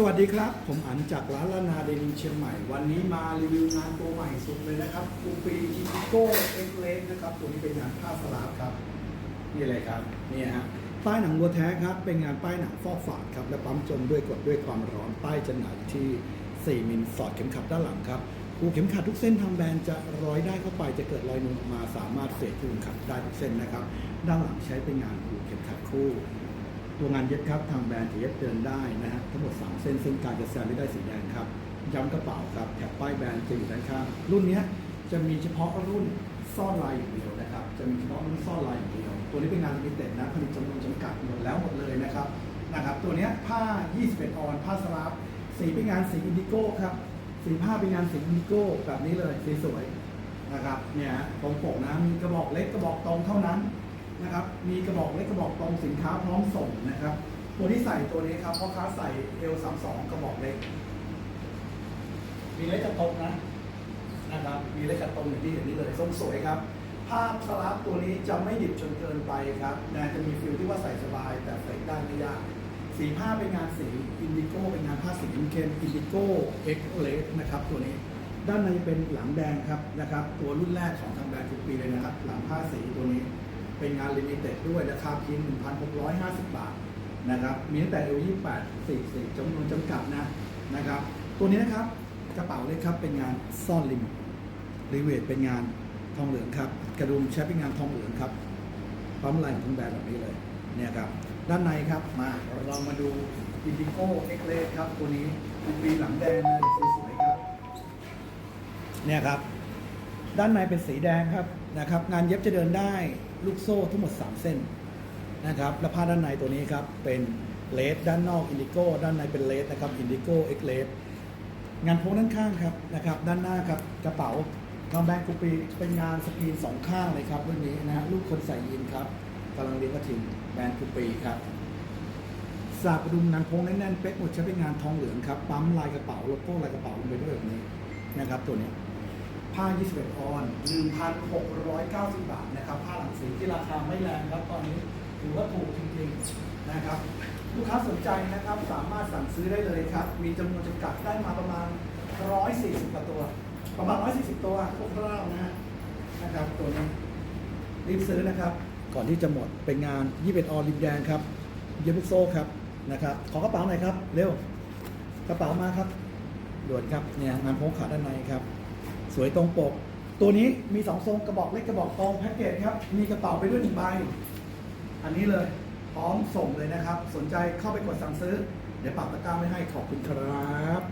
สวัสดีครับ ผมอันจากร้านลานาเดนินเชียงใหม่ วันนี้มารีวิวงานตัวใหม่สุดเลยนะครับคูปีอินโก้เอ็กเลสนะครับ ตัวนี้เป็นงานผ้าสลาฟครับ นี่เลยครับ นี่ฮะ ป้ายหนังวัวแท้ครับ เป็นงานป้ายหนังฟอกฝาดครับ และปั๊มจมด้วยกดด้วยความร้อน ป้ายจะหนาที่ 4 มิลสอดเข็มขัดด้านหลังครับหูเข็มขัดทุกเส้นทางแบรนด์จะร้อยได้เข้าไปจะเกิดรอยนูนออกมาสามารถเสียบหูเข็มขัดได้ทุกเส้นนะครับ ด้านหลังใช้เป็นงานหูเข็มขัดคู่ ตัวงานเย็บครับทางแบรนด์จะเย็บเดินได้นะฮะทั้งหมด 3 เส้นซึ่งการจะแซมไม่ได้สีแดงครับย้ำกระเป๋าครับแถบป้ายแบรนด์จะอยู่ด้านข้างรุ่นนี้จะมีเฉพาะรุ่นซ่อนลายอย่างเดียวนะครับจะมีเฉพาะรุ่นซ่อนลายอย่างเดียว ตัวนี้เป็นงานลิมิเต็ดนะผลิตจำนวนจำกัดหมดแล้วหมดเลยนะครับนะครับตัวนี้ผ้า 21 ออนผ้าสลับสีเป็นงานสีอินดิโก้ครับสีผ้าเป็นงานสีอินดิโก้แบบนี้เลยสีสวยนะครับเนี่ยตรงปกนะมีกระบอกเล็กกระบอกตรงเท่านั้น นะครับ มีกระบอกเล็กกระบอกตรงสินค้าพร้อมส่งนะครับ ตัวที่ใส่ตัวนี้ครับพ่อค้าใส่เอลสามสองกระบอกเล็ก มีเล็กกระตรงนะนะครับ มีเล็กกระตรงอย่างที่เห็นนี้เลยทรงสวยครับ ภาพสลับตัวนี้จะไม่ดิบจนเกินไปครับนะจะมีฟิลที่ว่าใส่สบาย แต่ใส่ได้ไม่ยาก สีผ้าเป็นงานสีอินดิโก้เป็นงานผ้าสีเข้มอินดิโก้เอ็กเลสนะครับตัวนี้ด้านในเป็นหลังแดงครับนะครับ ตัวรุ่นแรกของทางแบรนด์ทุกปีเลยนะครับ หลังผ้าสีตัวนี้ เป็นงานลิมิเต็ดด้วยราคาเพียง 1,650 บาทนะครับ มีตั้งแต่ L28 44จำนวนจำกัดนะนะครับ ตัวนี้นะครับกระเป๋าเล็กครับเป็นงานซ่อนริมรีเวทเป็นงานทองเหลืองครับ กระดุมใช้เป็นงานทองเหลืองครับปั๊มลายของทั้งแบรนด์แบบนี้เลยเนี่ยครับด้านในครับมาเรามาดูอินดิโก้เอ็กเลสครับ ตัวนี้เป็นปีหลังแดงนะสวยๆครับ เนี่ยครับ ด้านในเป็นสีแดงครับนะครับ งานเย็บจะเดินได้ ลูกโซ่ทั้งหมด 3 เส้นนะครับและผ้าด้านในตัวนี้ครับเป็นเลสด้านนอกอินดิโก้ด้านในเป็นเลสนะครับอินดิโก้เอ็กเลสงานโพกด้านข้างครับนะครับด้านหน้าครับกระเป๋าทางแบรนด์กูปีเป็นงานสกรีนสองข้างเลยครับรุ่นนี้นะฮะลูกคนใส่ยีนครับกำลังเรียนกระถิ่นแบรนด์กูปีครับสากระดุมงานโพงแน่นๆเป๊กหมดใช้เป็นงานทองเหลืองครับปั๊มลายกระเป๋าโลโก้ลายกระเป๋าลงไปด้วยแบบนี้นะครับตัวนี้ ผ้า 21 ออน 1,690 บาทนะครับ ผ้าหลังสีที่ราคาไม่แรงครับ ตอนนี้ถือว่าถูกจริงๆนะครับ ลูกค้าสนใจนะครับ สามารถสั่งซื้อได้เลยครับ มีจำนวนจำกัดได้มาประมาณ 140กว่าตัว ประมาณ 140 ตัวพวกเรานะฮะนะครับ ตัวนี้รีบซื้อนะครับ ก่อนที่จะหมดเป็นงาน 21 ออนริมแดงครับ เยบุกโซครับนะครับ ขอกระเป๋าหน่อยครับ เร็ว กระเป๋ามาครับด่วนครับ เนี่ยงานโพกขาด้านในครับ สวยตรงปก ตัวนี้มีสองทรงกระบอกเล็กกระบอกโตแพ็กเกจครับ มีกระเป๋าไปด้วยหนึ่งใบ อันนี้เลยพร้อมส่งเลยนะครับ สนใจเข้าไปกดสั่งซื้อ เดี๋ยวปักตะกร้าไว้ให้ขอบคุณครับ